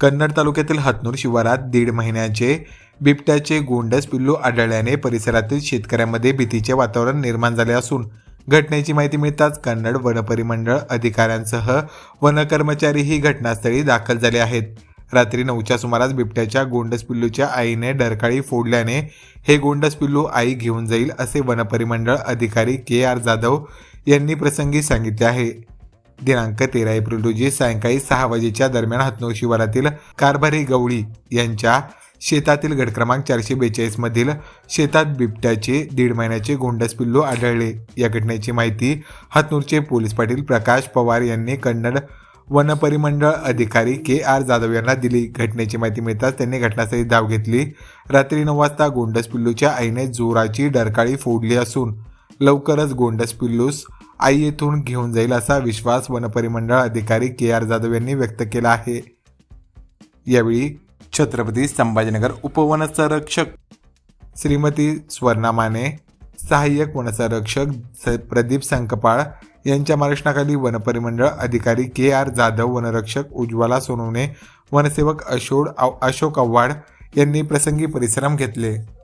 कन्नड तालुक्यातील हातनूर शिवारात दीड महिन्याचे बिबट्याचे गोंडस पिल्लू आढळल्याने परिसरातील शेतकऱ्यांमध्ये भीतीचे वातावरण निर्माण झाले असून घटनेची माहिती मिळताच कन्नड वनपरिमंडळ अधिकाऱ्यांसह वनकर्मचारीही घटनास्थळी दाखल झाले आहेत. रात्री नऊच्या सुमारास बिबट्याच्या गोंडस पिल्लूच्या आईने डरकाळी फोडल्याने हे गोंडस पिल्लू आई घेऊन जाईल असे वनपरिमंडळ अधिकारी के आर जाधव यांनी प्रसंगी सांगितले आहे. दिनांक तेरा एप्रिल रोजी सायंकाळी सहा वाजेच्या दरम्यान हतनूर शिवारातील कारभारी गवळी यांच्या शेतातील गट क्रमांक चारशे बेचाळीस मधील शेतात बिबट्याचे दीड महिन्याचे गोंडस पिल्लू आढळले. या घटनेची माहिती हतनूरचे पोलीस पाटील प्रकाश पवार यांनी कन्नड वनपरिमंडळ अधिकारी के आर जाधव यांना दिली. घटनेची माहिती मिळताच त्यांनी घटनास्थळी धाव घेतली. रात्री नऊ वाजता गोंडस पिल्लूच्या आईने जोराची डरकाळी फोडली असून लवकरच गोंडस पिल्लूस आई येथून घेऊन जाईल असा विश्वास वनपरिमंडळ अधिकारी के आर जाधव यांनी व्यक्त केला आहे. यावेळी छत्रपती संभाजीनगर उपवनसंरक्षक श्रीमती स्वर्णा माने सहाय्यक वनसंरक्षक स- प्रदीप संकपाळ यांच्या मार्गदर्शनाखाली वनपरिमंडळ अधिकारी के आर जाधव वनरक्षक उज्ज्वला सोनवणे वनसेवक अशोक अशोक आव्हाड यांनी प्रसंगी परिश्रम घेतले.